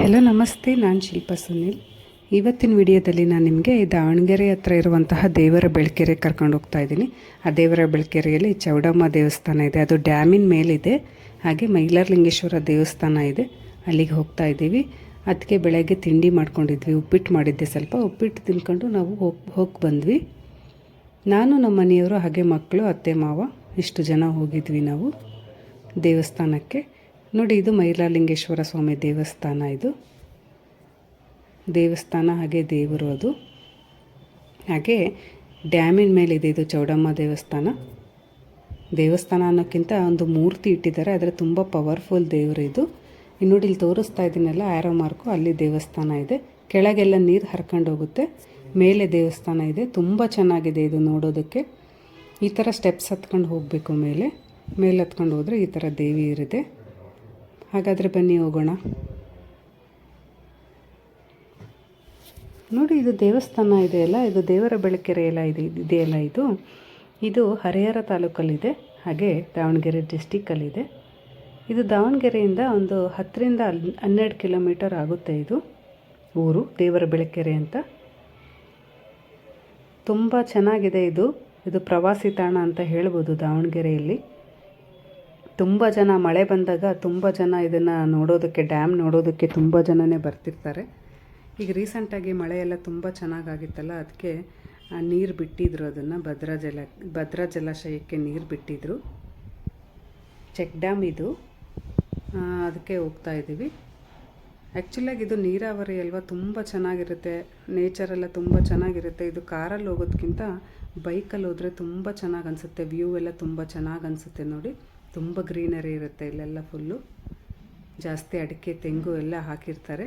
Hello ನಮಸ್ತೆ, ನಾನು ಶಿಲ್ಪ ಸುನಿಲ್. ಇವತ್ತಿನ ವಿಡಿಯೋದಲ್ಲಿ ನಾನು ನಿಮಗೆ ದಾವಣಗೆರೆ ಹತ್ರ ಇರುವಂತಹ ದೇವರ ಬೆಳಕೆರೆ ಕರ್ಕೊಂಡು ಹೋಗ್ತಾ ಇದ್ದೀನಿ. ಆ ದೇವರ ಬೆಳಕೆರೆಯಲ್ಲಿ ಚೌಡಮ್ಮ ದೇವಸ್ಥಾನ ಇದೆ. ಅದು ಡ್ಯಾಮಿನ ಮೇಲಿದೆ. ಹಾಗೆ ಮೈಲಾರಲಿಂಗೇಶ್ವರ ದೇವಸ್ಥಾನ ಇದೆ. ಅಲ್ಲಿಗೆ ಹೋಗ್ತಾ ಇದ್ದೀವಿ. ಅದಕ್ಕೆ ಬೆಳಗ್ಗೆ ತಿಂಡಿ ಮಾಡ್ಕೊಂಡಿದ್ವಿ. ಉಪ್ಪಿಟ್ಟು ಮಾಡಿದ್ದೆ ಸ್ವಲ್ಪ. ಉಪ್ಪಿಟ್ಟು ತಿನ್ಕೊಂಡು ನಾವು ಹೋಗಿ ಹೋಗಿ ಬಂದ್ವಿ. ನಾನು ನಮ್ಮ ಮನೆಯವರು, ಹಾಗೆ ಮಕ್ಕಳು, ಅತ್ತೆ, ಮಾವ, ಇಷ್ಟು ಜನ ಹೋಗಿದ್ವಿ ನಾವು ದೇವಸ್ಥಾನಕ್ಕೆ. ನೋಡಿ, ಇದು ಮೈಲಾಲಿಂಗೇಶ್ವರ ಸ್ವಾಮಿ ದೇವಸ್ಥಾನ ಇದು. ದೇವಸ್ಥಾನ ಹಾಗೆ ದೇವರು ಅದು. ಹಾಗೆ ಡ್ಯಾಮಿನ ಇದೆ ಇದು ಚೌಡಮ್ಮ ದೇವಸ್ಥಾನ. ದೇವಸ್ಥಾನ ಅನ್ನೋಕ್ಕಿಂತ ಒಂದು ಮೂರ್ತಿ ಇಟ್ಟಿದ್ದಾರೆ, ಆದರೆ ತುಂಬ ಪವರ್ಫುಲ್ ದೇವರು ಇದು. ನೋಡಿ, ಇಲ್ಲಿ ತೋರಿಸ್ತಾ ಇದ್ದೀನಲ್ಲ ಆ್ಯರೋ ಮಾರ್ಕು ಅಲ್ಲಿ ದೇವಸ್ಥಾನ ಇದೆ. ಕೆಳಗೆಲ್ಲ ನೀರು ಹರ್ಕೊಂಡು ಹೋಗುತ್ತೆ. ಮೇಲೆ ದೇವಸ್ಥಾನ ಇದೆ. ತುಂಬ ಚೆನ್ನಾಗಿದೆ ಇದು ನೋಡೋದಕ್ಕೆ. ಈ ಥರ ಸ್ಟೆಪ್ಸ್ ಹತ್ಕೊಂಡು ಹೋಗಬೇಕು ಮೇಲೆ. ಮೇಲೆ ಹತ್ಕೊಂಡು ಹೋದರೆ ಈ ಥರ ದೇವಿ ಇರಿದೆ ಹಾಗಾದರೆ ಬನ್ನಿ ಹೋಗೋಣ. ನೋಡಿ, ಇದು ದೇವಸ್ಥಾನ ಇದೆಯಲ್ಲ ಇದು ದೇವರ ಬೆಳಕೆರೆ ಎಲ್ಲ ಇದೆ ಇದೆಯಲ್ಲ ಇದು? ಇದು ಹರಿಹರ ತಾಲೂಕಲ್ಲಿದೆ, ಹಾಗೆ ದಾವಣಗೆರೆ ಡಿಸ್ಟಿಕ್ಕಲ್ಲಿದೆ. ಇದು ದಾವಣಗೆರೆಯಿಂದ ಒಂದು ಹತ್ತರಿಂದ ಹನ್- ಹನ್ನೆರಡು ಕಿಲೋಮೀಟರ್ ಆಗುತ್ತೆ ಇದು ಊರು, ದೇವರ ಬೆಳಕೆರೆ ಅಂತ. ತುಂಬ ಚೆನ್ನಾಗಿದೆ ಇದು. ಇದು ಪ್ರವಾಸಿ ತಾಣ ಅಂತ ಹೇಳ್ಬೋದು ದಾವಣಗೆರೆಯಲ್ಲಿ. ತುಂಬ ಜನ ಮಳೆ ಬಂದಾಗ ತುಂಬ ಜನ ಇದನ್ನು ನೋಡೋದಕ್ಕೆ ಡ್ಯಾಮ್ ನೋಡೋದಕ್ಕೆ ತುಂಬ ಜನನೇ ಬರ್ತಿರ್ತಾರೆ. ಈಗ ರೀಸೆಂಟಾಗಿ ಮಳೆ ಎಲ್ಲ ತುಂಬ ಚೆನ್ನಾಗಾಗಿತ್ತಲ್ಲ ಅದಕ್ಕೆ ನೀರು ಬಿಟ್ಟಿದ್ರು ಅದನ್ನು, ಭದ್ರಾ ಜಲ, ಭದ್ರಾ ಜಲಾಶಯಕ್ಕೆ ನೀರು ಬಿಟ್ಟಿದ್ರು. ಚೆಕ್ ಡ್ಯಾಮ್ ಇದು. ಅದಕ್ಕೆ ಹೋಗ್ತಾ ಇದ್ದೀವಿ ಆ್ಯಕ್ಚುಲಾಗಿ ಇದು ನೀರಾವರಿ ಅಲ್ವಾ, ತುಂಬ ಚೆನ್ನಾಗಿರುತ್ತೆ. ನೇಚರೆಲ್ಲ ತುಂಬ ಚೆನ್ನಾಗಿರುತ್ತೆ. ಇದು ಕಾರಲ್ಲಿ ಹೋಗೋದಕ್ಕಿಂತ ಬೈಕಲ್ಲಿ ಹೋದರೆ ತುಂಬ ಚೆನ್ನಾಗಿ ಅನಿಸುತ್ತೆ. ವ್ಯೂ ಎಲ್ಲ ತುಂಬ ಚೆನ್ನಾಗಿ ಅನಿಸುತ್ತೆ ನೋಡಿ. ತುಂಬ ಗ್ರೀನರಿ ಇರುತ್ತೆ ಇಲ್ಲೆಲ್ಲ ಫುಲ್ಲು. ಜಾಸ್ತಿ ಅಡಿಕೆ, ತೆಂಗು ಎಲ್ಲ ಹಾಕಿರ್ತಾರೆ.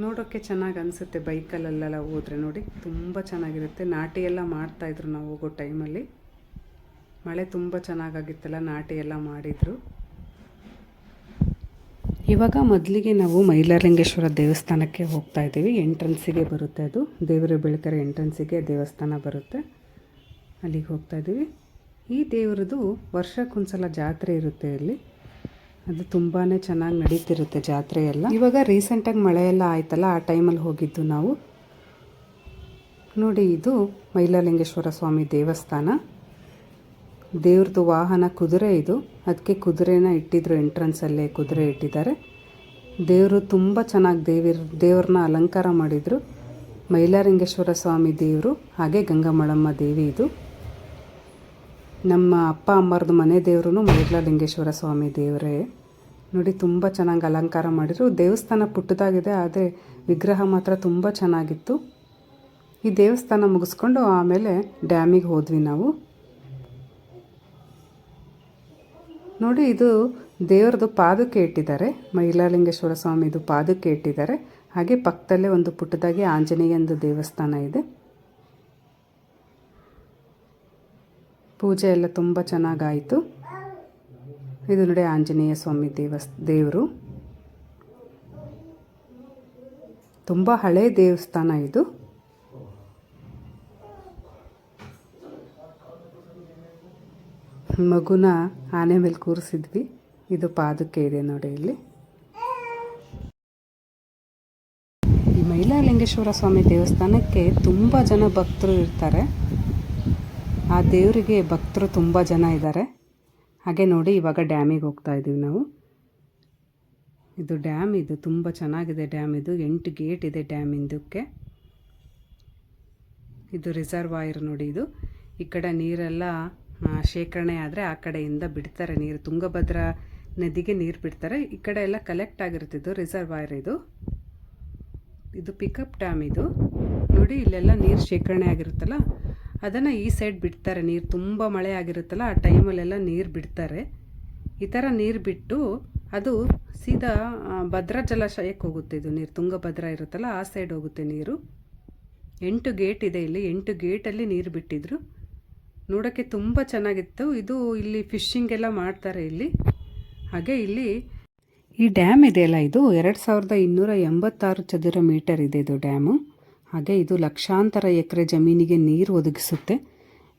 ನೋಡೋಕ್ಕೆ ಚೆನ್ನಾಗಿ ಅನಿಸುತ್ತೆ ಬೈಕಲ್ಲೆಲ್ಲ ಹೋದರೆ ನೋಡಿ. ತುಂಬ ಚೆನ್ನಾಗಿರುತ್ತೆ. ನಾಟಿ ಎಲ್ಲ ಮಾಡ್ತಾಯಿದ್ರು ನಾವು ಹೋಗೋ ಟೈಮಲ್ಲಿ. ಮಳೆ ತುಂಬ ಚೆನ್ನಾಗಾಗಿತ್ತಲ್ಲ, ನಾಟಿ ಎಲ್ಲ ಮಾಡಿದರು. ಇವಾಗ ಮೊದಲಿಗೆ ನಾವು ಮೈಲಾರಲಿಂಗೇಶ್ವರ ದೇವಸ್ಥಾನಕ್ಕೆ ಹೋಗ್ತಾ ಇದ್ದೀವಿ. ಎಂಟ್ರೆನ್ಸಿಗೆ ಬರುತ್ತೆ ಅದು. ದೇವರ ಬೆಳಕರೆ ಎಂಟ್ರೆನ್ಸಿಗೆ ದೇವಸ್ಥಾನ ಬರುತ್ತೆ. ಅಲ್ಲಿಗೆ ಹೋಗ್ತಾ ಇದ್ದೀವಿ. ಈ ದೇವರದು ವರ್ಷಕ್ಕೊಂದ್ಸಲ ಜಾತ್ರೆ ಇರುತ್ತೆ ಇಲ್ಲಿ ಅದು ತುಂಬಾ ಚೆನ್ನಾಗಿ ನಡೀತಿರುತ್ತೆ ಜಾತ್ರೆ ಎಲ್ಲ. ಇವಾಗ ರೀಸೆಂಟಾಗಿ ಮಳೆ ಎಲ್ಲ ಆಯ್ತಲ್ಲ, ಆ ಟೈಮಲ್ಲಿ ಹೋಗಿದ್ದು ನಾವು. ನೋಡಿ, ಇದು ಮೈಲಾಲಿಂಗೇಶ್ವರ ಸ್ವಾಮಿ ದೇವಸ್ಥಾನ. ದೇವ್ರದ್ದು ವಾಹನ ಕುದುರೆ ಇದು. ಅದಕ್ಕೆ ಕುದುರೆನ ಇಟ್ಟಿದ್ರು ಎಂಟ್ರೆನ್ಸಲ್ಲೇ ಕುದುರೆ ಇಟ್ಟಿದ್ದಾರೆ. ದೇವರು ತುಂಬ ಚೆನ್ನಾಗಿ ದೇವಿರ್ ದೇವ್ರನ್ನ ಅಲಂಕಾರ ಮಾಡಿದರು. ಮೈಲಾರಿಂಗೇಶ್ವರ ಸ್ವಾಮಿ ದೇವರು, ಹಾಗೆ ಗಂಗಮ್ಮಳಮ್ಮ ದೇವಿ ಇದು. ನಮ್ಮ ಅಪ್ಪ ಅಮ್ಮರದು ಮನೆ ದೇವರು ಮೈಲಾಲಿಂಗೇಶ್ವರ ಸ್ವಾಮಿ ದೇವರೇ. ನೋಡಿ, ತುಂಬ ಚೆನ್ನಾಗಿ ಅಲಂಕಾರ ಮಾಡಿದರು. ದೇವಸ್ಥಾನ ಪುಟ್ಟದಾಗಿದೆ, ಆದರೆ ವಿಗ್ರಹ ಮಾತ್ರ ತುಂಬ ಚೆನ್ನಾಗಿತ್ತು. ಈ ದೇವಸ್ಥಾನ ಮುಗಿಸ್ಕೊಂಡು ಆಮೇಲೆ ಡ್ಯಾಮಿಗೆ ಹೋದ್ವಿ ನಾವು. ನೋಡಿ, ಇದು ದೇವರದು ಪಾದಕ್ಕೆ ಇಟ್ಟಿದ್ದಾರೆ. ಮೈಲಾರಲಿಂಗೇಶ್ವರ ಸ್ವಾಮಿದು ಪಾದಕ್ಕೆ ಇಟ್ಟಿದ್ದಾರೆ. ಹಾಗೆ ಪಕ್ಕದಲ್ಲೇ ಒಂದು ಪುಟ್ಟದಾಗಿ ಆಂಜನೇಯಂದು ದೇವಸ್ಥಾನ ಇದೆ. ಪೂಜೆ ಎಲ್ಲ ತುಂಬ ಚೆನ್ನಾಗಾಯಿತು. ಇದು ನೋಡಿ ಆಂಜನೇಯ ಸ್ವಾಮಿ ದೇವಸ್, ದೇವರು. ತುಂಬ ಹಳೆ ದೇವಸ್ಥಾನ ಇದು. ಮಗುನ ಆನೆ ಮೇಲೆ ಕೂರಿಸಿದ್ವಿ. ಇದು ಪಾದಕ್ಕೆ ಇದೆ ನೋಡಿ ಇಲ್ಲಿ. ಈ ಮೈಲಾರಲಿಂಗೇಶ್ವರ ಸ್ವಾಮಿ ದೇವಸ್ಥಾನಕ್ಕೆ ತುಂಬ ಜನ ಭಕ್ತರು ಇರ್ತಾರೆ. ಆ ದೇವರಿಗೆ ಭಕ್ತರು ತುಂಬ ಜನ ಇದ್ದಾರೆ. ಹಾಗೆ ನೋಡಿ ಇವಾಗ ಡ್ಯಾಮಿಗೆ ಹೋಗ್ತಾ ಇದ್ದೀವಿ ನಾವು. ಇದು ಡ್ಯಾಮ್, ಇದು ತುಂಬ ಚೆನ್ನಾಗಿದೆ ಡ್ಯಾಮ್. ಇದು ಎಂಟು ಗೇಟ್ ಇದೆ ಡ್ಯಾಮ್ ಡ್ಯಾಮಿಂದಕ್ಕೆ ಇದು ರಿಸರ್ವಾಯರ್ ನೋಡಿ ಇದು. ಈ ಕಡೆ ನೀರೆಲ್ಲ ಶೇಖರಣೆ ಆದರೆ ಆ ಕಡೆಯಿಂದ ಬಿಡ್ತಾರೆ ನೀರು. ತುಂಗಭದ್ರಾ ನದಿಗೆ ನೀರು ಬಿಡ್ತಾರೆ. ಈ ಕಡೆ ಎಲ್ಲ ಕಲೆಕ್ಟ್ ಆಗಿರುತ್ತೆ ಇದು, ರಿಸರ್ವಾಯರ್ ಇದು. ಇದು ಪಿಕಪ್ ಡ್ಯಾಮ್ ಇದು. ನೋಡಿ ಇಲ್ಲೆಲ್ಲ ನೀರು ಶೇಖರಣೆ ಆಗಿರುತ್ತಲ್ಲ ಅದನ್ನು ಈ ಸೈಡ್ ಬಿಡ್ತಾರೆ. ನೀರು ತುಂಬ ಮಳೆ ಆಗಿರುತ್ತಲ್ಲ, ಆ ಟೈಮಲ್ಲೆಲ್ಲ ನೀರು ಬಿಡ್ತಾರೆ. ಈ ಥರ ನೀರು ಬಿಟ್ಟು ಅದು ಸೀದಾ ಭದ್ರಾ ಜಲಾಶಯಕ್ಕೆ ಹೋಗುತ್ತೆ ಇದು ನೀರು. ತುಂಗಭದ್ರಾ ಇರುತ್ತಲ್ಲ, ಆ ಸೈಡ್ ಹೋಗುತ್ತೆ ನೀರು. ಎಂಟು ಗೇಟ್ ಇದೆ ಇಲ್ಲಿ. ಎಂಟು ಗೇಟಲ್ಲಿ ನೀರು ಬಿಟ್ಟಿದ್ರು. ನೋಡೋಕ್ಕೆ ತುಂಬ ಚೆನ್ನಾಗಿತ್ತು. ಇದು ಇಲ್ಲಿ ಫಿಶಿಂಗ್ ಎಲ್ಲ ಮಾಡ್ತಾರೆ ಇಲ್ಲಿ. ಹಾಗೆ ಇಲ್ಲಿ ಈ ಡ್ಯಾಮ್ ಇದೆಯಲ್ಲ, ಇದು ಎರಡು ಸಾವಿರದ ಇನ್ನೂರ ಎಂಬತ್ತಾರು ಚದುರ ಮೀಟರ್ ಇದೆ ಇದು ಡ್ಯಾಮು ಹಾಗೆ ಇದು ಲಕ್ಷಾಂತರ ಎಕರೆ ಜಮೀನಿಗೆ ನೀರು ಒದಗಿಸುತ್ತೆ.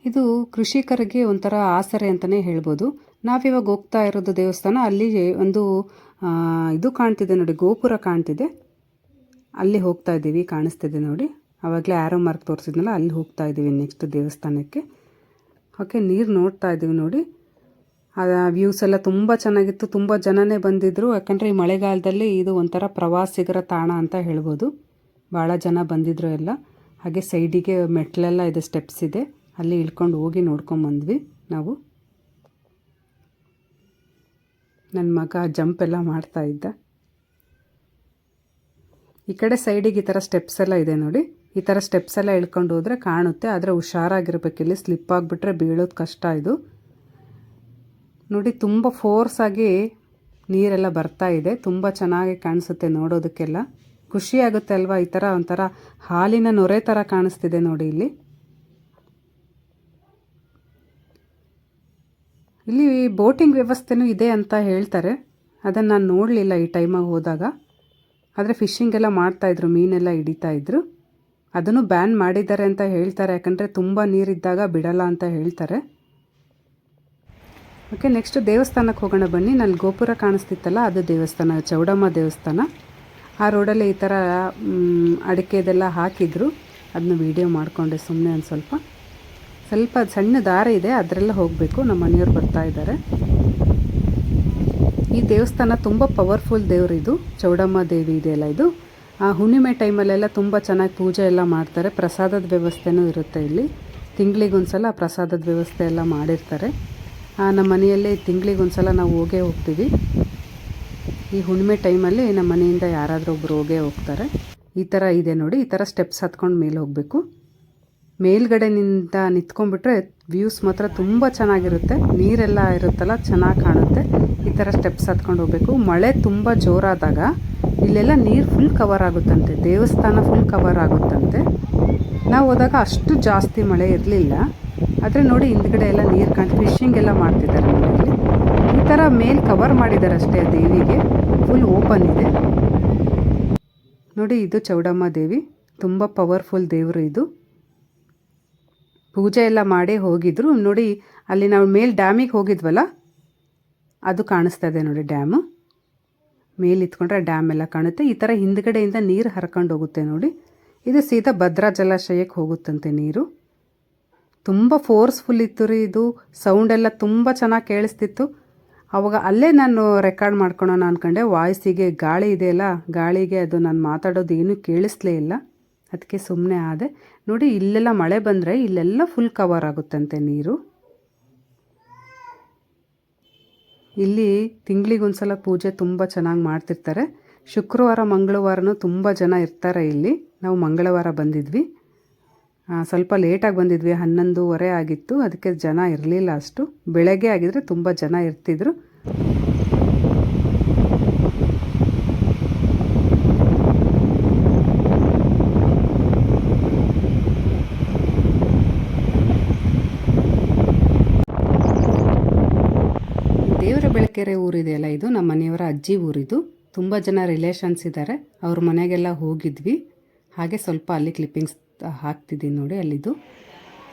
ಇದು ಕೃಷಿಕರಿಗೆ ಒಂಥರ ಆಸರೆ ಅಂತಲೇ ಹೇಳ್ಬೋದು. ನಾವಿವಾಗ ಹೋಗ್ತಾ ಇರೋದು ದೇವಸ್ಥಾನ, ಅಲ್ಲಿ ಒಂದು ಇದು ಕಾಣ್ತಿದೆ ನೋಡಿ, ಗೋಪುರ ಕಾಣ್ತಿದೆ. ಅಲ್ಲಿ ಹೋಗ್ತಾ ಇದ್ದೀವಿ, ಕಾಣಿಸ್ತಿದೆ ನೋಡಿ. ಆವಾಗಲೇ ಆ್ಯರೋ ಮಾರ್ಕ್ ತೋರಿಸಿದ್ನಲ್ಲ, ಅಲ್ಲಿ ಹೋಗ್ತಾ ಇದ್ದೀವಿ ನೆಕ್ಸ್ಟ್ ದೇವಸ್ಥಾನಕ್ಕೆ. ಓಕೆ, ನೀರು ನೋಡ್ತಾ ಇದ್ದೀವಿ ನೋಡಿ. ಆ ವ್ಯೂಸ್ ಎಲ್ಲ ತುಂಬ ಚೆನ್ನಾಗಿತ್ತು, ತುಂಬ ಜನನೇ ಬಂದಿದ್ದರು ಯಾಕಂದರೆ ಈ ಮಳೆಗಾಲದಲ್ಲಿ ಇದು ಒಂಥರ ಪ್ರವಾಸಿಗರ ತಾಣ ಅಂತ ಹೇಳ್ಬೋದು. ಭಾಳ ಜನ ಬಂದಿದ್ರು ಎಲ್ಲ. ಹಾಗೆ ಸೈಡಿಗೆ ಮೆಟ್ಲೆಲ್ಲ ಇದೆ ಸ್ಟೆಪ್ಸ್ ಇದೆ. ಅಲ್ಲಿ ಇಳ್ಕೊಂಡು ಹೋಗಿ ನೋಡ್ಕೊಂಬಂದ್ವಿ ನಾವು. ನನ್ನ ಮಗ ಜಂಪ್ ಎಲ್ಲ ಮಾಡ್ತಾ ಇದ್ದ. ಈ ಕಡೆ ಸೈಡಿಗೆ ಈ ಥರ ಸ್ಟೆಪ್ಸ್ ಎಲ್ಲ ಇದೆ ನೋಡಿ. ಈ ಥರ ಸ್ಟೆಪ್ಸ್ ಎಲ್ಲ ಇಳ್ಕೊಂಡು ಹೋದರೆ ಕಾಣುತ್ತೆ. ಆದರೆ ಹುಷಾರಾಗಿರ್ಬೇಕು. ಇಲ್ಲಿ ಸ್ಲಿಪ್ ಆಗಿಬಿಟ್ರೆ ಬೀಳೋದು ಕಷ್ಟ ಇದು. ನೋಡಿ, ತುಂಬ ಫೋರ್ಸಾಗಿ ನೀರೆಲ್ಲ ಬರ್ತಾ ಇದೆ. ತುಂಬ ಚೆನ್ನಾಗಿ ಕಾಣಿಸುತ್ತೆ ನೋಡೋದಕ್ಕೆಲ್ಲ. ಖುಷಿ ಆಗುತ್ತೆ ಅಲ್ವಾ? ಈ ಥರ ಒಂಥರ ಹಾಲಿನ ನೊರೆ ಥರ ಕಾಣಿಸ್ತಿದೆ ನೋಡಿ ಇಲ್ಲಿ. ಇಲ್ಲಿ ಬೋಟಿಂಗ್ ವ್ಯವಸ್ಥೆನೂ ಇದೆ ಅಂತ ಹೇಳ್ತಾರೆ. ಅದನ್ನು ನಾನು ನೋಡಲಿಲ್ಲ ಈ ಟೈಮಾಗಿ ಹೋದಾಗ. ಆದರೆ ಫಿಶಿಂಗ್ ಎಲ್ಲ ಮಾಡ್ತಾಯಿದ್ರು ಮೀನೆಲ್ಲ ಹಿಡಿತಾ ಇದ್ರು. ಅದನ್ನು ಬ್ಯಾನ್ ಮಾಡಿದ್ದಾರೆ ಅಂತ ಹೇಳ್ತಾರೆ. ಯಾಕಂದರೆ ತುಂಬ ನೀರಿದ್ದಾಗ ಬಿಡಲ್ಲ ಅಂತ ಹೇಳ್ತಾರೆ. ಓಕೆ ನೆಕ್ಸ್ಟ್ ದೇವಸ್ಥಾನಕ್ಕೆ ಹೋಗೋಣ ಬನ್ನಿ. ನಲ್ಲಿ ಗೋಪುರ ಕಾಣಿಸ್ತಿತ್ತಲ್ಲ, ಅದು ದೇವಸ್ಥಾನ, ಚೌಡಮ್ಮ ದೇವಸ್ಥಾನ. ಆ ರೋಡಲ್ಲಿ ಈ ಥರ ಅಡಿಕೆ ಅಡಿಕೆದೆಲ್ಲ ಹಾಕಿದ್ರು. ಅದನ್ನ ವೀಡಿಯೋ ಮಾಡಿಕೊಂಡೆ ಸುಮ್ಮನೆ ಒಂದು ಸ್ವಲ್ಪ. ಸ್ವಲ್ಪ ಸಣ್ಣ ದಾರ ಇದೆ, ಅದರೆಲ್ಲ ಹೋಗಬೇಕು. ನಮ್ಮ ಮನೆಯವ್ರು ಬರ್ತಾ ಇದ್ದಾರೆ. ಈ ದೇವಸ್ಥಾನ ತುಂಬ ಪವರ್ಫುಲ್ ದೇವರು ಇದು. ಚೌಡಮ್ಮ ದೇವಿ ಇದೆಯಲ್ಲ ಇದು. ಆ ಹುಣ್ಣಿಮೆ ಟೈಮಲ್ಲೆಲ್ಲ ತುಂಬ ಚೆನ್ನಾಗಿ ಪೂಜೆ ಎಲ್ಲ ಮಾಡ್ತಾರೆ. ಪ್ರಸಾದದ ವ್ಯವಸ್ಥೆನೂ ಇರುತ್ತೆ ಇಲ್ಲಿ. ತಿಂಗಳಿಗೊಂದ್ಸಲ ಪ್ರಸಾದದ ವ್ಯವಸ್ಥೆ ಎಲ್ಲ ಮಾಡಿರ್ತಾರೆ. ನಮ್ಮ ಮನೆಯಲ್ಲಿ ತಿಂಗಳಿಗೊಂದ್ಸಲ ನಾವು ಹೋಗೇ ಹೋಗ್ತೀವಿ. ಈ ಹುಣ್ಣಿಮೆ ಟೈಮಲ್ಲಿ ನಮ್ಮ ಮನೆಯಿಂದ ಯಾರಾದರೂ ಒಬ್ಬರು ಹೋಗೇ ಹೋಗ್ತಾರೆ. ಈ ಥರ ಇದೆ ನೋಡಿ, ಈ ಥರ ಸ್ಟೆಪ್ಸ್ ಹತ್ಕೊಂಡು ಮೇಲೆ ಹೋಗಬೇಕು. ಮೇಲ್ಗಡೆನಿಂದ ನಿಂತ್ಕೊಂಡ್ಬಿಟ್ರೆ ವ್ಯೂಸ್ ಮಾತ್ರ ತುಂಬ ಚೆನ್ನಾಗಿರುತ್ತೆ. ನೀರೆಲ್ಲ ಇರುತ್ತಲ್ಲ, ಚೆನ್ನಾಗಿ ಕಾಣುತ್ತೆ. ಈ ಥರ ಸ್ಟೆಪ್ಸ್ ಹತ್ಕೊಂಡು ಹೋಗಬೇಕು. ಮಳೆ ತುಂಬ ಜೋರಾದಾಗ ಇಲ್ಲೆಲ್ಲ ನೀರು ಫುಲ್ ಕವರ್ ಆಗುತ್ತಂತೆ. ದೇವಸ್ಥಾನ ಫುಲ್ ಕವರ್ ಆಗುತ್ತಂತೆ. ನಾವು ಹೋದಾಗ ಅಷ್ಟು ಜಾಸ್ತಿ ಮಳೆ ಇರಲಿಲ್ಲ. ಆದರೆ ನೋಡಿ, ಹಿಂದ್ಗಡೆ ಎಲ್ಲ ನೀರು ಕಾಣ್ತಾ ಫಿಶಿಂಗ್ ಎಲ್ಲ ಮಾಡ್ತಿದ್ದಾರೆ ಮನೆಯಲ್ಲಿ. ಈ ಥರ ಮೇಲ್ ಕವರ್ ಮಾಡಿದ್ದಾರೆ ಅಷ್ಟೇ ದೇವಿಗೆ. ಫುಲ್ ಓಪನ್ ಇದೆ. ನೋಡಿ ಇದು ಚೌಡಮ್ಮ ದೇವಿ. ತುಂಬ ಪವರ್ಫುಲ್ ದೇವರು ಇದು. ಪೂಜೆ ಎಲ್ಲ ಮಾಡಿ ಹೋಗಿದ್ರು. ನೋಡಿ, ಅಲ್ಲಿ ನಾವು ಮೇಲ್ ಡ್ಯಾಮಿಗೆ ಹೋಗಿದ್ವಲ್ಲ? ಅದು ಕಾಣಿಸ್ತಾ ಇದೆ ನೋಡಿ ಡ್ಯಾಮು. ಮೇಲೆ ಇತ್ಕೊಂಡ್ರೆ ಡ್ಯಾಮ್ ಎಲ್ಲ ಕಾಣುತ್ತೆ. ಈ ಥರ ಹಿಂದ್ಗಡೆಯಿಂದ ನೀರು ಹರ್ಕೊಂಡು ಹೋಗುತ್ತೆ ನೋಡಿ. ಇದು ಸೀದಾ ಭದ್ರಾ ಜಲಾಶಯಕ್ಕೆ ಹೋಗುತ್ತಂತೆ ನೀರು. ತುಂಬ ಫೋರ್ಸ್ಫುಲ್ ಇತ್ತು ರೀ ಇದು. ಸೌಂಡೆಲ್ಲ ತುಂಬ ಚೆನ್ನಾಗಿ ಕೇಳಿಸ್ತಿತ್ತು. ಅವಾಗ ಅಲ್ಲೇ ನಾನು ರೆಕಾರ್ಡ್ ಮಾಡ್ಕೊಳೋಣ ಅಂದ್ಕೊಂಡೆ ವಾಯ್ಸಿಗೆ ಗಾಳಿ ಇದೆಯಲ್ಲ ಗಾಳಿಗೆ ಅದು ನಾನು ಮಾತಾಡೋದು ಏನೂ ಕೇಳಿಸ್ಲೇ ಇಲ್ಲ. ಅದಕ್ಕೆ ಸುಮ್ಮನೆ ಆದೆ. ನೋಡಿ, ಇಲ್ಲೆಲ್ಲ ಮಳೆ ಬಂದರೆ ಇಲ್ಲೆಲ್ಲ ಫುಲ್ ಕವರ್ ಆಗುತ್ತಂತೆ ನೀರು. ಇಲ್ಲಿ ತಿಂಗಳಿಗೊಂದ್ಸಲ ಪೂಜೆ ತುಂಬ ಚೆನ್ನಾಗಿ ಮಾಡ್ತಿರ್ತಾರೆ. ಶುಕ್ರವಾರ, ಮಂಗಳವಾರನೂ ತುಂಬ ಜನ ಇರ್ತಾರೆ ಇಲ್ಲಿ. ನಾವು ಮಂಗಳವಾರ ಬಂದಿದ್ವಿ. ಸ್ವಲ್ಪ ಲೇಟಾಗಿ ಬಂದಿದ್ವಿ, ಹನ್ನೊಂದುವರೆ ಆಗಿತ್ತು, ಅದಕ್ಕೆ ಜನ ಇರಲಿಲ್ಲ ಅಷ್ಟು. ಬೆಳಗ್ಗೆ ಆಗಿದ್ರೆ ತುಂಬ ಜನ ಇರ್ತಿದ್ರು. ದೇವರ ಬೆಳಕೆರೆ ಊರಿದೆಯಲ್ಲ ಇದು? ನಮ್ಮ ಮನೆಯವರ ಅಜ್ಜಿ ಊರಿದು. ತುಂಬ ಜನ ರಿಲೇಷನ್ಸ್ ಇದ್ದಾರೆ. ಅವ್ರ ಮನೆಗೆಲ್ಲ ಹೋಗಿದ್ವಿ. ಹಾಗೆ ಸ್ವಲ್ಪ ಅಲ್ಲಿ ಕ್ಲಿಪ್ಪಿಂಗ್ಸ್ ಹಾಕ್ತಿದ್ದೀನಿ ನೋಡಿ ಅಲ್ಲಿದು.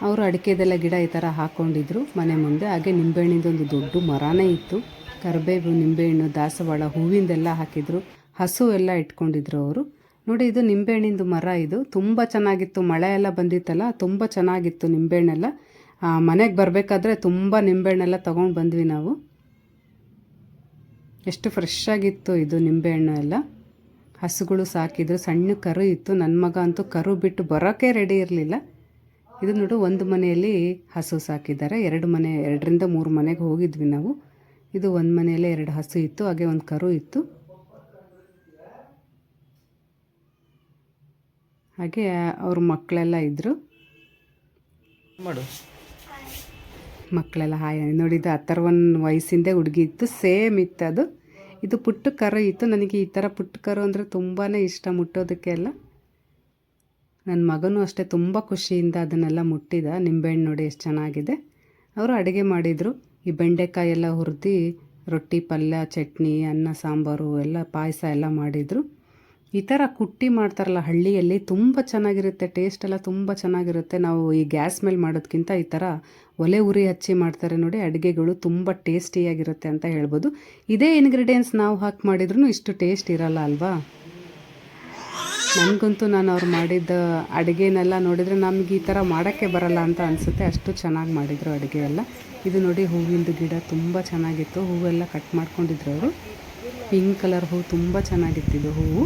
ಅವರು ಅಡಿಕೆದೆಲ್ಲ ಗಿಡ ಈ ಥರ ಹಾಕ್ಕೊಂಡಿದ್ರು ಮನೆ ಮುಂದೆ. ಹಾಗೆ ನಿಂಬೆಹಣ್ಣಿಂದೊಂದು ದೊಡ್ಡ ಮರನೇ ಇತ್ತು. ಕರಿಬೇವು, ನಿಂಬೆಹಣ್ಣು, ದಾಸವಾಳ ಹೂವಿಂದೆಲ್ಲ ಹಾಕಿದ್ರು. ಹಸು ಎಲ್ಲ ಇಟ್ಕೊಂಡಿದ್ರು ಅವರು. ನೋಡಿ ಇದು ನಿಂಬೆಹಣ್ಣಿಂದು ಮರ ಇದು. ತುಂಬ ಚೆನ್ನಾಗಿತ್ತು. ಮಳೆ ಎಲ್ಲ ಬಂದಿತ್ತಲ್ಲ, ತುಂಬ ಚೆನ್ನಾಗಿತ್ತು ನಿಂಬೆಹಣ್ಣೆಲ್ಲ. ಮನೆಗೆ ಬರಬೇಕಾದ್ರೆ ತುಂಬ ನಿಂಬೆಹಣ್ಣೆಲ್ಲ ತೊಗೊಂಡು ಬಂದ್ವಿ ನಾವು. ಎಷ್ಟು ಫ್ರೆಶ್ ಆಗಿತ್ತು ಇದು ನಿಂಬೆಹಣ್ಣು ಎಲ್ಲ. ಹಸುಗಳು ಸಾಕಿದ್ರು ಸಣ್ಣ ಕರು ಇತ್ತು. ನನ್ನ ಮಗ ಅಂತೂ ಕರು ಬಿಟ್ಟು ಬರೋಕ್ಕೆ ರೆಡಿ ಇರಲಿಲ್ಲ. ಇದು ನೋಡು ಒಂದು ಮನೆಯಲ್ಲಿ ಹಸು ಸಾಕಿದ್ದಾರೆ. ಎರಡು ಮನೆ ಎರಡರಿಂದ ಮೂರು ಮನೆಗೆ ಹೋಗಿದ್ವಿ ನಾವು. ಇದು ಒಂದು ಮನೆಯಲ್ಲೇ ಎರಡು ಹಸು ಇತ್ತು ಹಾಗೆ ಒಂದು ಕರು ಇತ್ತು. ಹಾಗೆ ಅವ್ರ ಮಕ್ಕಳೆಲ್ಲ ಇದ್ದರು ಮಾಡು. ಮಕ್ಕಳೆಲ್ಲ ಹಾಯ್ ನೋಡಿದ್ದು ಅಥರ್ವನ್ ವಯಸ್ಸಿಂದೇ ಹುಡುಗಿ ಇತ್ತು. ಸೇಮ್ ಇತ್ತು ಅದು. ಇದು ಪುಟ್ಟ ಕರು ಇತ್ತು. ನನಗೆ ಈ ಥರ ಪುಟ್ಟ ಕರು ಅಂದರೆ ತುಂಬಾ ಇಷ್ಟ ಮುಟ್ಟೋದಕ್ಕೆ ಎಲ್ಲ ನನ್ನ ಮಗನೂ ಅಷ್ಟೇ ತುಂಬ ಖುಷಿಯಿಂದ ಅದನ್ನೆಲ್ಲ ಮುಟ್ಟಿದ. ನಿಂಬೆಹಣ್ಣು ನೋಡಿ ಎಷ್ಟು ಚೆನ್ನಾಗಿದೆ. ಅವರು ಅಡುಗೆ ಮಾಡಿದರು. ಈ ಬೆಂಡೆಕಾಯಿ ಎಲ್ಲ ಹುರಿದು ರೊಟ್ಟಿ, ಪಲ್ಯ, ಚಟ್ನಿ, ಅನ್ನ, ಸಾಂಬಾರು ಎಲ್ಲ ಪಾಯಸ ಎಲ್ಲ ಮಾಡಿದರು. ಈ ಥರ ಕುಟ್ಟಿ ಮಾಡ್ತಾರಲ್ಲ ಹಳ್ಳಿಯಲ್ಲಿ ತುಂಬ ಚೆನ್ನಾಗಿರುತ್ತೆ ಟೇಸ್ಟ್ ಎಲ್ಲ ತುಂಬ ಚೆನ್ನಾಗಿರುತ್ತೆ. ನಾವು ಈ ಗ್ಯಾಸ್ ಮೇಲೆ ಮಾಡೋದಕ್ಕಿಂತ ಈ ಥರ ಒಲೆ ಉರಿ ಹಚ್ಚಿ ಮಾಡ್ತಾರೆ ನೋಡಿ, ಅಡುಗೆಗಳು ತುಂಬ ಟೇಸ್ಟಿಯಾಗಿರುತ್ತೆ ಅಂತ ಹೇಳ್ಬೋದು. ಇದೇ ಇಂಗ್ರೀಡಿಯೆಂಟ್ಸ್ ನಾವು ಹಾಕಿ ಮಾಡಿದ್ರೂ ಇಷ್ಟು ಟೇಸ್ಟ್ ಇರಲ್ಲ ಅಲ್ವಾ? ನನಗಂತೂ ನಾನು ಅವ್ರು ಮಾಡಿದ್ದ ಅಡುಗೆನೆಲ್ಲ ನೋಡಿದರೆ ನಮ್ಗೆ ಈ ಥರ ಮಾಡೋಕ್ಕೆ ಬರಲ್ಲ ಅಂತ ಅನಿಸುತ್ತೆ. ಅಷ್ಟು ಚೆನ್ನಾಗಿ ಮಾಡಿದರು ಅಡುಗೆ ಎಲ್ಲ. ಇದು ನೋಡಿ ಹೂವಿಂದು ಗಿಡ ತುಂಬ ಚೆನ್ನಾಗಿತ್ತು. ಹೂವೆಲ್ಲ ಕಟ್ ಮಾಡ್ಕೊಂಡಿದ್ರು ಅವರು. ಪಿಂಕ್ ಕಲರ್ ಹೂವು ತುಂಬ ಚೆನ್ನಾಗಿತ್ತಿದ್ದು ಹೂವು.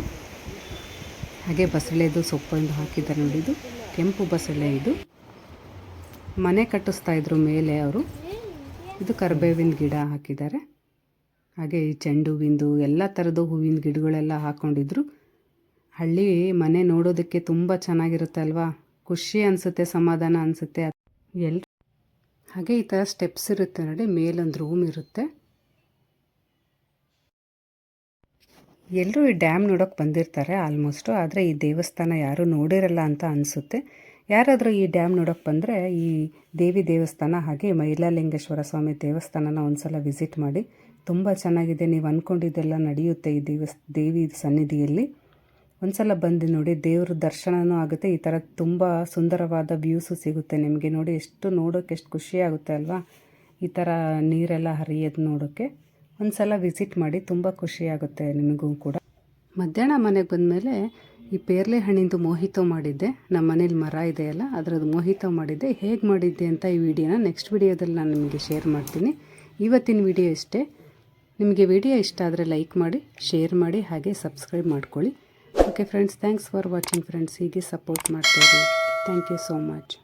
ಹಾಗೆ ಬಸಳೆದು ಸೊಪ್ಪೊಂದು ಹಾಕಿದ್ದಾರೆ ನೋಡಿ ಇದು. ಕೆಂಪು ಬಸಳೆ ಇದು. ಮನೆ ಕಟ್ಟಿಸ್ತಾ ಇದ್ರು ಮೇಲೆ ಅವರು. ಇದು ಕರ್ಬೇವಿನ ಗಿಡ ಹಾಕಿದ್ದಾರೆ. ಹಾಗೆ ಈ ಚೆಂಡು ಹೂವಿಂದು ಎಲ್ಲ ಥರದ ಹೂವಿನ ಗಿಡಗಳೆಲ್ಲ ಹಾಕ್ಕೊಂಡಿದ್ರು ಹಳ್ಳಿ ಮನೆ ನೋಡೋದಕ್ಕೆ ತುಂಬ ಚೆನ್ನಾಗಿರುತ್ತೆ ಅಲ್ವಾ? ಖುಷಿ ಅನಿಸುತ್ತೆ, ಸಮಾಧಾನ ಅನಿಸುತ್ತೆ. ಎಲ್ ಹಾಗೆ ಈ ಥರ ಸ್ಟೆಪ್ಸ್ ಇರುತ್ತೆ ನೋಡಿ. ಮೇಲೊಂದು ರೂಮ್ ಇರುತ್ತೆ. ಎಲ್ಲರೂ ಈ ಡ್ಯಾಮ್ ನೋಡೋಕೆ ಬಂದಿರ್ತಾರೆ ಆಲ್ಮೋಸ್ಟು, ಆದರೆ ಈ ದೇವಸ್ಥಾನ ಯಾರೂ ನೋಡಿರಲ್ಲ ಅಂತ ಅನಿಸುತ್ತೆ. ಯಾರಾದರೂ ಈ ಡ್ಯಾಮ್ ನೋಡೋಕೆ ಬಂದರೆ ಈ ದೇವಿ ದೇವಸ್ಥಾನ ಹಾಗೆ ಮೈಲಾಲಿಂಗೇಶ್ವರ ಸ್ವಾಮಿ ದೇವಸ್ಥಾನನ ಒಂದ್ಸಲ ವಿಸಿಟ್ ಮಾಡಿ. ತುಂಬ ಚೆನ್ನಾಗಿದೆ, ನೀವು ಅಂದ್ಕೊಂಡಿದ್ದೆಲ್ಲ ನಡೆಯುತ್ತೆ ಈ ದೇವಸ್, ದೇವಿ ಸನ್ನಿಧಿಯಲ್ಲಿ. ಒಂದ್ಸಲ ಬಂದು ನೋಡಿ, ದೇವ್ರ ದರ್ಶನವೂ ಆಗುತ್ತೆ. ಈ ಥರ ತುಂಬ ಸುಂದರವಾದ ವ್ಯೂಸು ಸಿಗುತ್ತೆ ನಿಮಗೆ ನೋಡಿ. ಎಷ್ಟು ನೋಡೋಕ್ಕೆ ಎಷ್ಟು ಖುಷಿ ಆಗುತ್ತೆ ಅಲ್ವಾ? ಈ ಥರ ನೀರೆಲ್ಲ ಹರಿಯೋದು ನೋಡೋಕ್ಕೆ. ಒಂದ್ಸಲ ವಿಸಿಟ್ ಮಾಡಿ ತುಂಬ ಖುಷಿಯಾಗುತ್ತೆ ನಿಮಗೂ ಕೂಡ. ಮಧ್ಯಾಹ್ನ ಮನೆಗೆ ಬಂದಮೇಲೆ ಈ ಪೇರ್ಲೆ ಹಣ್ಣಿಂದು ಮೋಹಿತೋ ಮಾಡಿದ್ದೆ. ನಮ್ಮ ಮನೇಲಿ ಮರ ಇದೆಯಲ್ಲ ಅದರದ್ದು ಮೋಹಿತೋ ಮಾಡಿದ್ದೆ. ಹೇಗೆ ಮಾಡಿದ್ದೆ ಅಂತ ಈ ವಿಡಿಯೋನ ನೆಕ್ಸ್ಟ್ ವಿಡಿಯೋದಲ್ಲಿ ನಾನು ನಿಮಗೆ ಶೇರ್ ಮಾಡ್ತೀನಿ. ಇವತ್ತಿನ ವಿಡಿಯೋ ಇಷ್ಟೇ. ನಿಮಗೆ ವಿಡಿಯೋ ಇಷ್ಟ ಆದರೆ ಲೈಕ್ ಮಾಡಿ ಶೇರ್ ಮಾಡಿ, ಹಾಗೆ ಸಬ್ಸ್ಕ್ರೈಬ್ ಮಾಡ್ಕೊಳ್ಳಿ. Okay friends thanks for watching friends ಹೀಗೆ ಸಪೋರ್ಟ್ ಮಾಡ್ತಾಯಿರಿ ಥ್ಯಾಂಕ್ ಯು ಸೋ ಮಚ್